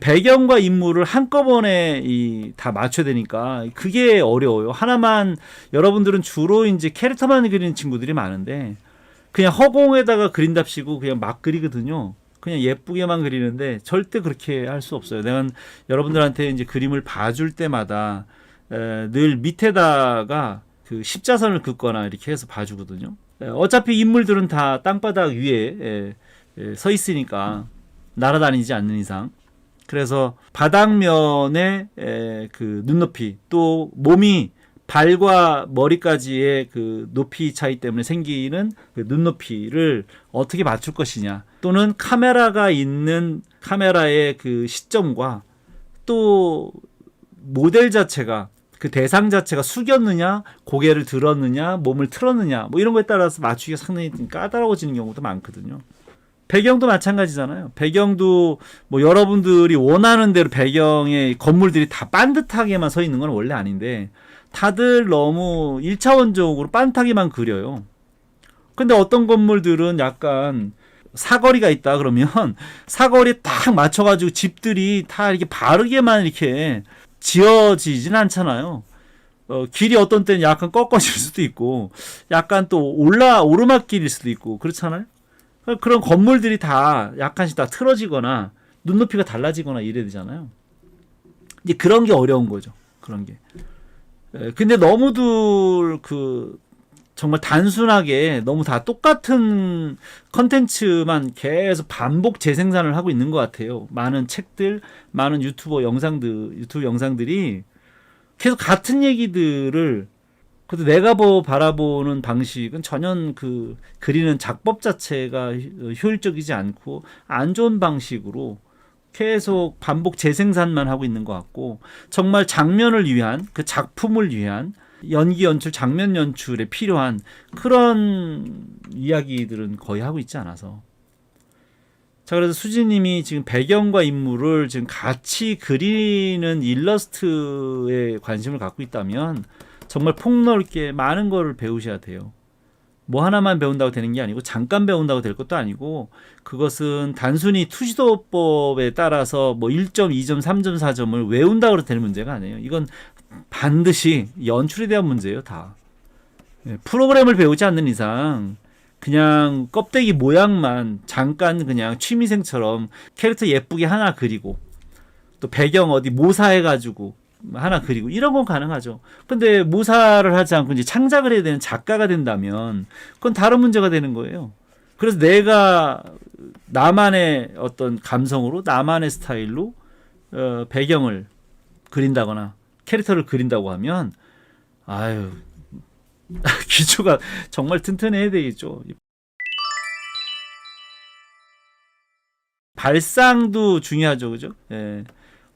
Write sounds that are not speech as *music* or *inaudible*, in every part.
배경과 인물을 한꺼번에 이, 다 맞춰야 되니까 그게 어려워요. 하나만 여러분들은 주로 이제 캐릭터만 그리는 친구들이 많은데 그냥 허공에다가 그린답시고 그냥 막 그리거든요. 그냥 예쁘게만 그리는데 절대 그렇게 할 수 없어요. 내가 여러분들한테 이제 그림을 봐줄 때마다 에, 늘 밑에다가 그 십자선을 긋거나 이렇게 해서 봐주거든요. 에, 어차피 인물들은 다 땅바닥 위에 에, 에, 서 있으니까 날아다니지 않는 이상. 그래서 바닥면에 에, 그 눈높이 또 몸이 발과 머리까지의 그 높이 차이 때문에 생기는 그 눈높이를 어떻게 맞출 것이냐 또는 카메라가 있는 카메라의 그 시점과 또 모델 자체가 그 대상 자체가 숙였느냐 고개를 들었느냐 몸을 틀었느냐 뭐 이런 거에 따라서 맞추기가 상당히 까다로워지는 경우도 많거든요. 배경도 마찬가지잖아요. 배경도 뭐 여러분들이 원하는 대로 배경의 건물들이 다 반듯하게만 서 있는 건 원래 아닌데 다들 너무 일차원적으로 반듯하게만 그려요. 근데 어떤 건물들은 약간 사거리가 있다 그러면 *laughs* 사거리에 딱 맞춰가지고 집들이 다 이렇게 바르게만 이렇게 지어지진 않잖아요. 어, 길이 어떤 때는 약간 꺾어질 수도 있고, 약간 또 올라, 오르막길일 수도 있고, 그렇잖아요? 그런 건물들이 다 약간씩 다 틀어지거나, 눈높이가 달라지거나 이래야 되잖아요. 이제 그런 게 어려운 거죠. 그런 게. 에, 근데 너무들 그, 정말 단순하게 너무 다 똑같은 컨텐츠만 계속 반복 재생산을 하고 있는 것 같아요. 많은 책들, 많은 유튜버 영상들, 유튜브 영상들이 계속 같은 얘기들을 그래도 내가 보 바라보는 방식은 전혀 그 그리는 작법 자체가 효- 효율적이지 않고 안 좋은 방식으로 계속 반복 재생산만 하고 있는 것 같고 정말 장면을 위한 그 작품을 위한 연기 연출, 장면 연출에 필요한 그런 이야기들은 거의 하고 있지 않아서. 자 그래서 수진님이 지금 배경과 인물을 지금 같이 그리는 일러스트에 관심을 갖고 있다면 정말 폭넓게 많은 거를 배우셔야 돼요. 뭐 하나만 배운다고 되는 게 아니고 잠깐 배운다고 될 것도 아니고 그것은 단순히 투시도법에 따라서 뭐 1점, 2점, 3점, 4점을 외운다고 되는 문제가 아니에요. 이건 반드시 연출에 대한 문제예요, 다. 예, 프로그램을 배우지 않는 이상 그냥 껍데기 모양만 잠깐 그냥 취미생처럼 캐릭터 예쁘게 하나 그리고 또 배경 어디 모사해가지고 하나 그리고 이런 건 가능하죠. 근데 모사를 하지 않고 이제 창작을 해야 되는 작가가 된다면 그건 다른 문제가 되는 거예요. 그래서 내가 나만의 어떤 감성으로 나만의 스타일로 어, 배경을 그린다거나 캐릭터를 그린다고 하면 아유 *laughs* 기초가 정말 튼튼해야 되겠죠. 발상도 중요하죠, 그죠? 예.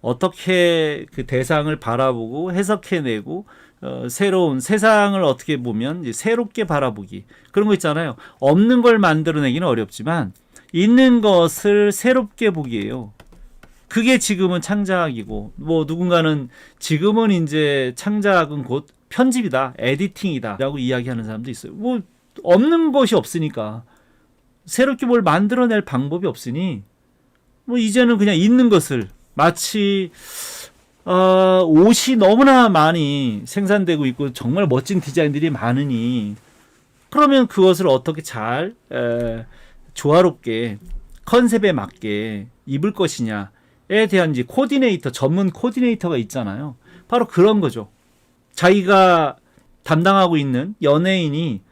어떻게 그 대상을 바라보고 해석해내고 어, 새로운 세상을 어떻게 보면 새롭게 바라보기 그런 거 있잖아요. 없는 걸 만들어내기는 어렵지만 있는 것을 새롭게 보기예요. 그게 지금은 창작이고 뭐 누군가는 지금은 이제 창작은 곧 편집이다, 에디팅이다라고 이야기하는 사람도 있어요. 뭐 없는 것이 없으니까 새롭게 뭘 만들어낼 방법이 없으니 뭐 이제는 그냥 있는 것을 마치 어, 옷이 너무나 많이 생산되고 있고 정말 멋진 디자인들이 많으니 그러면 그것을 어떻게 잘 에, 조화롭게 컨셉에 맞게 입을 것이냐에 대한 이제 코디네이터 전문 코디네이터가 있잖아요. 바로 그런 거죠. 자기가 담당하고 있는 연예인이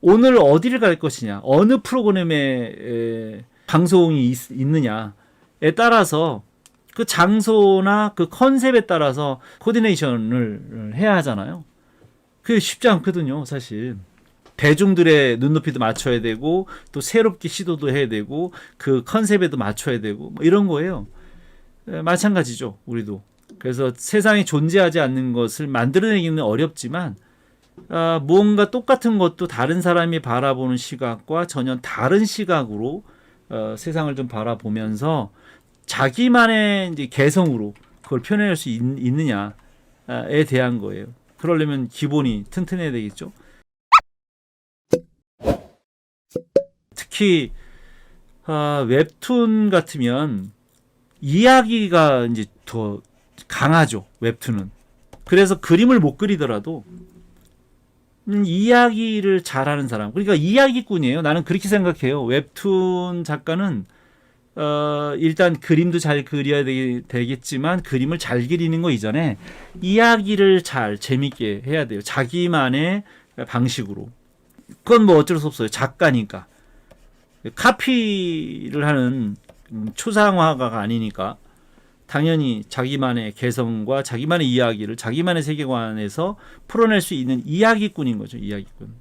오늘 어디를 갈 것이냐, 어느 프로그램에 에, 방송이 있, 있느냐에 따라서 그 장소나 그 컨셉에 따라서 코디네이션을 해야 하잖아요. 그게 쉽지 않거든요, 사실. 대중들의 눈높이도 맞춰야 되고 또 새롭게 시도도 해야 되고 그 컨셉에도 맞춰야 되고 뭐 이런 거예요. 에, 마찬가지죠, 우리도. 그래서 세상에 존재하지 않는 것을 만들어내기는 어렵지만 아, 무언가 똑같은 것도 다른 사람이 바라보는 시각과 전혀 다른 시각으로 어, 세상을 좀 바라보면서 자기만의 이제 개성으로 그걸 표현할 수 있, 있느냐에 대한 거예요. 그러려면 기본이 튼튼해야 되겠죠. 특히 아, 웹툰 같으면 이야기가 이제 더 강하죠 웹툰은. 그래서 그림을 못 그리더라도 음, 이야기를 잘하는 사람. 그러니까 이야기꾼이에요. 나는 그렇게 생각해요. 웹툰 작가는 어, 일단 그림도 잘 그려야 되, 되겠지만 그림을 잘 그리는 거 이전에 이야기를 잘 재밌게 해야 돼요. 자기만의 방식으로. 그건 뭐 어쩔 수 없어요. 작가니까. 카피를 하는 음, 초상화가가 아니니까 당연히 자기만의 개성과 자기만의 이야기를 자기만의 세계관에서 풀어낼 수 있는 이야기꾼인 거죠. 이야기꾼.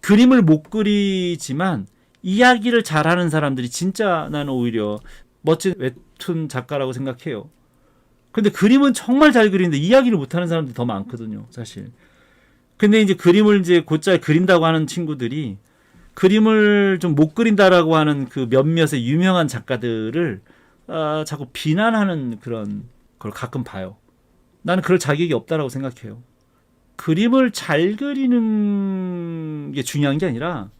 그림을 못 그리지만 이야기를 잘하는 사람들이 진짜 나는 오히려 멋진 웹툰 작가라고 생각해요. 근데 그림은 정말 잘 그리는데 이야기를 못하는 사람들이 더 많거든요, 사실. 근데 이제 그림을 이제 곧잘 그린다고 하는 친구들이 그림을 좀 못 그린다라고 하는 그 몇몇의 유명한 작가들을 아, 자꾸 비난하는 그런 걸 가끔 봐요. 나는 그럴 자격이 없다라고 생각해요. 그림을 잘 그리는 게 중요한 게 아니라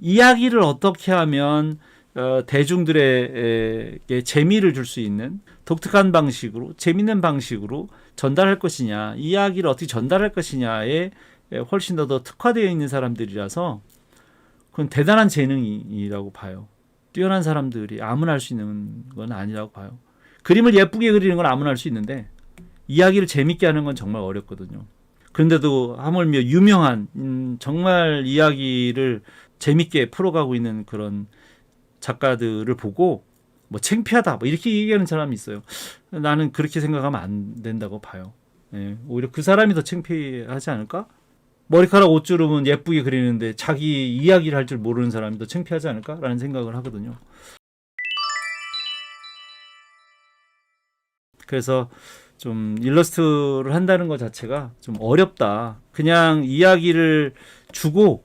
이야기를 어떻게 하면 어, 대중들에게 재미를 줄 수 있는 독특한 방식으로 재밌는 방식으로 전달할 것이냐 이야기를 어떻게 전달할 것이냐에 훨씬 더, 더 특화되어 있는 사람들이라서 그건 대단한 재능이라고 봐요. 뛰어난 사람들이 아무나 할 수 있는 건 아니라고 봐요. 그림을 예쁘게 그리는 건 아무나 할 수 있는데 이야기를 재밌게 하는 건 정말 어렵거든요. 그런데도 하물며 유명한 음, 정말 이야기를 재밌게 풀어가고 있는 그런 작가들을 보고 뭐 창피하다 뭐 이렇게 얘기하는 사람이 있어요. 나는 그렇게 생각하면 안 된다고 봐요. 예, 오히려 그 사람이 더 창피하지 않을까? 머리카락 옷주름은 예쁘게 그리는데 자기 이야기를 할 줄 모르는 사람이 더 창피하지 않을까라는 생각을 하거든요. 그래서 좀 일러스트를 한다는 것 자체가 좀 어렵다. 그냥 이야기를 주고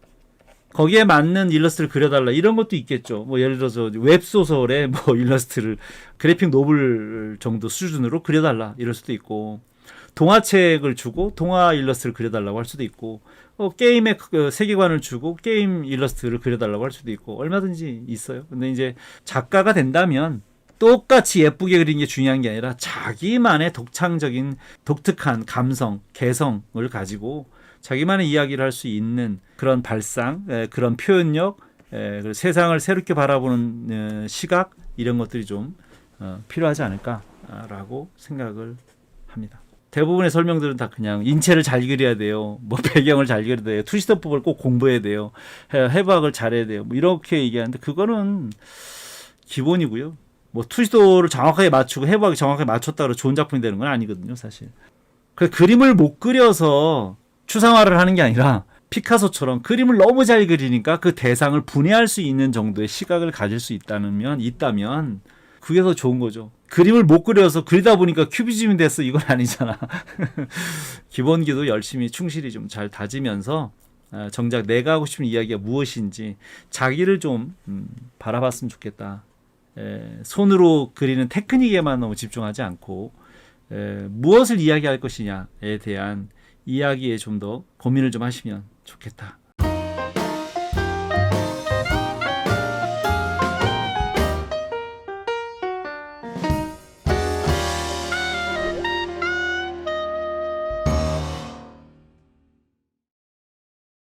거기에 맞는 일러스트를 그려달라 이런 것도 있겠죠. 뭐 예를 들어서 웹 소설에 *laughs* 뭐 일러스트를 그래픽 노블 정도 수준으로 그려달라 이럴 수도 있고 동화책을 주고 동화 일러스트를 그려달라고 할 수도 있고 어, 게임의 그 세계관을 주고 게임 일러스트를 그려달라고 할 수도 있고 얼마든지 있어요. 근데 이제 작가가 된다면 똑같이 예쁘게 그리는 게 중요한 게 아니라 자기만의 독창적인 독특한 감성, 개성을 가지고 자기만의 이야기를 할 수 있는 그런 발상, 에, 그런 표현력, 세상을 새롭게 바라보는 에, 시각 이런 것들이 좀 어, 필요하지 않을까라고 생각을 합니다. 대부분의 설명들은 다 그냥 인체를 잘 그려야 돼요. 뭐 *laughs* 배경을 잘 그려야 돼요. 투시도법을 꼭 공부해야 돼요. 해- 해부학을 잘해야 돼요. 뭐 이렇게 얘기하는데 그거는 기본이고요. 뭐 투시도를 정확하게 맞추고 해부학이 정확하게 맞췄다고 좋은 작품이 되는 건 아니거든요, 사실. 그 그림을 못 그려서 추상화를 하는 게 아니라 피카소처럼 그림을 너무 잘 그리니까 그 대상을 분해할 수 있는 정도의 시각을 가질 수 있다면 있다면 그게 더 좋은 거죠. 그림을 못 그려서 그리다 보니까 큐비즘이 됐어 이건 아니잖아. *laughs* 기본기도 열심히 충실히 좀 잘 다지면서 아, 정작 내가 하고 싶은 이야기가 무엇인지 자기를 좀 음, 바라봤으면 좋겠다. 에, 손으로 그리는 테크닉에만 너무 집중하지 않고 에, 무엇을 이야기할 것이냐에 대한 이야기에 좀 더 고민을 좀 하시면 좋겠다.